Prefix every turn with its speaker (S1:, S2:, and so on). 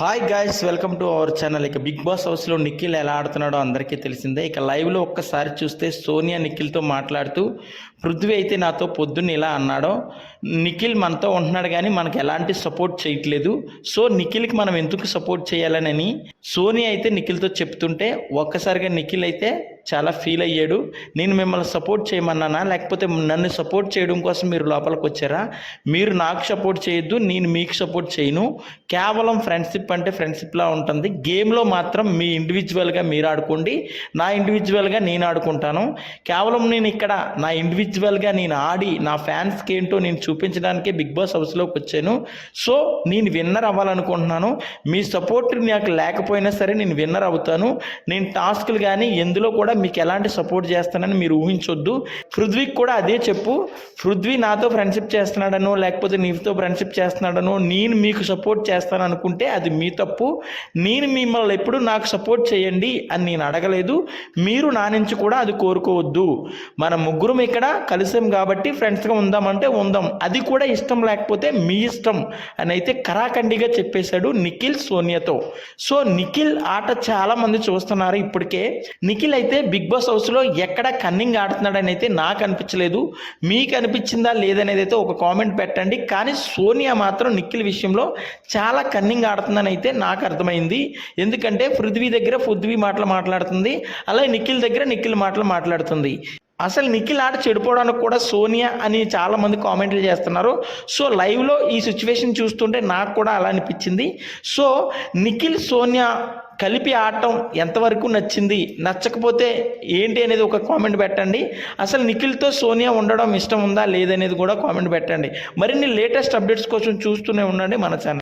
S1: Hi guys welcome to our channel ఇక big boss హౌస్లో నిఖిల్ ఎలా ఆడుతున్నాడో అందరికీ తెలిసిందే. ఇక లైవ్లో ఒక్కసారి చూస్తే సోనియా నిఖిల్తో మాట్లాడుతూ పృథ్వీ అయితే నాతో పొద్దున్న ఇలా అన్నాడో నిఖిల్ మనతో ఉంటున్నాడు కానీ మనకు ఎలాంటి సపోర్ట్ చేయట్లేదు. సో నిఖిల్కి మనం ఎందుకు సపోర్ట్ చేయాలనని సోనీ అయితే నిఖిల్తో చెప్తుంటే ఒక్కసారిగా నిఖిల్ అయితే చాలా ఫీల్ అయ్యాడు. నేను మిమ్మల్ని సపోర్ట్ చేయమన్నానా? లేకపోతే నన్ను సపోర్ట్ చేయడం కోసం మీరు లోపలికి వచ్చారా? మీరు నాకు సపోర్ట్ చేయొద్దు నేను మీకు సపోర్ట్ చేయను. కేవలం ఫ్రెండ్షిప్ అంటే ఫ్రెండ్షిప్లా ఉంటుంది. గేమ్లో మాత్రం మీ ఇండివిజువల్గా మీరు ఆడుకోండి. నా ఇండివిజువల్గా నేను ఆడుకుంటాను. కేవలం నేను ఇక్కడ నా ఇండివిజువల్గా నేను ఆడి నా ఫ్యాన్స్కి ఏంటో నేను చూపించడానికే బిగ్ బాస్ హౌస్లోకి వచ్చాను. సో నేను విన్నర్ అవ్వాలనుకుంటున్నాను. మీ సపోర్ట్ నాకు లేకపోయినా సరే నేను విన్నర్ అవుతాను. నేను టాస్క్లు కానీ ఎందులో కూడా మీకు ఎలాంటి సపోర్ట్ చేస్తానని మీరు ఊహించొద్దు. పృథ్వీకి కూడా అదే చెప్పు. పృథ్వీ నాతో ఫ్రెండ్షిప్ చేస్తున్నాడనో లేకపోతే నీతో ఫ్రెండ్షిప్ చేస్తున్నాడనో నేను మీకు సపోర్ట్ చేస్తాను అనుకుంటే అది మీ తప్పు. నేను మిమ్మల్ని ఎప్పుడు నాకు సపోర్ట్ చేయండి అని నేను అడగలేదు. మీరు నా నుంచి కూడా అది కోరుకోవద్దు. మన ముగ్గురం ఇక్కడ కలిసాం కాబట్టి ఫ్రెండ్స్గా ఉందామంటే ఉందాం. అది కూడా ఇష్టం లేకపోతే మీ ఇష్టం అని అయితే కరాఖండిగా చెప్పేశాడు నిఖిల్ సోనియాతో. సో నిఖిల్ ఆట చాలా మంది చూస్తున్నారు ఇప్పటికే. నిఖిల్ అయితే బిగ్ బాస్ హౌస్లో ఎక్కడ కన్నింగ్ ఆడుతున్నాడని అయితే నాకు అనిపించలేదు. మీకు అనిపించిందా లేదనేది అయితే ఒక కామెంట్ పెట్టండి. కానీ సోనియా మాత్రం నిఖిల్ విషయంలో చాలా కన్నింగ్ ఆడుతుందని అయితే నాకు అర్థమైంది. ఎందుకంటే పృథ్వీ దగ్గర పృథ్వీ మాటలు మాట్లాడుతుంది. అలాగే నిఖిల్ దగ్గర నిఖిల్ మాటలు మాట్లాడుతుంది. అసలు నిఖిల్ ఆట చెడిపోవడానికి కూడా సోనియా అని చాలామంది కామెంట్లు చేస్తున్నారు. సో లైవ్లో ఈ సిచ్యువేషన్ చూస్తుంటే నాకు కూడా అలా అనిపించింది. సో నిఖిల్ సోనియా కలిపి ఆడటం ఎంతవరకు నచ్చింది? నచ్చకపోతే ఏంటి అనేది ఒక కామెంట్ పెట్టండి. అసలు నిఖిల్తో సోనియా ఉండడం ఇష్టం ఉందా? లేదనేది కూడా కామెంట్ పెట్టండి. మరిన్ని లేటెస్ట్ అప్డేట్స్ కోసం చూస్తూనే ఉండండి మన ఛానల్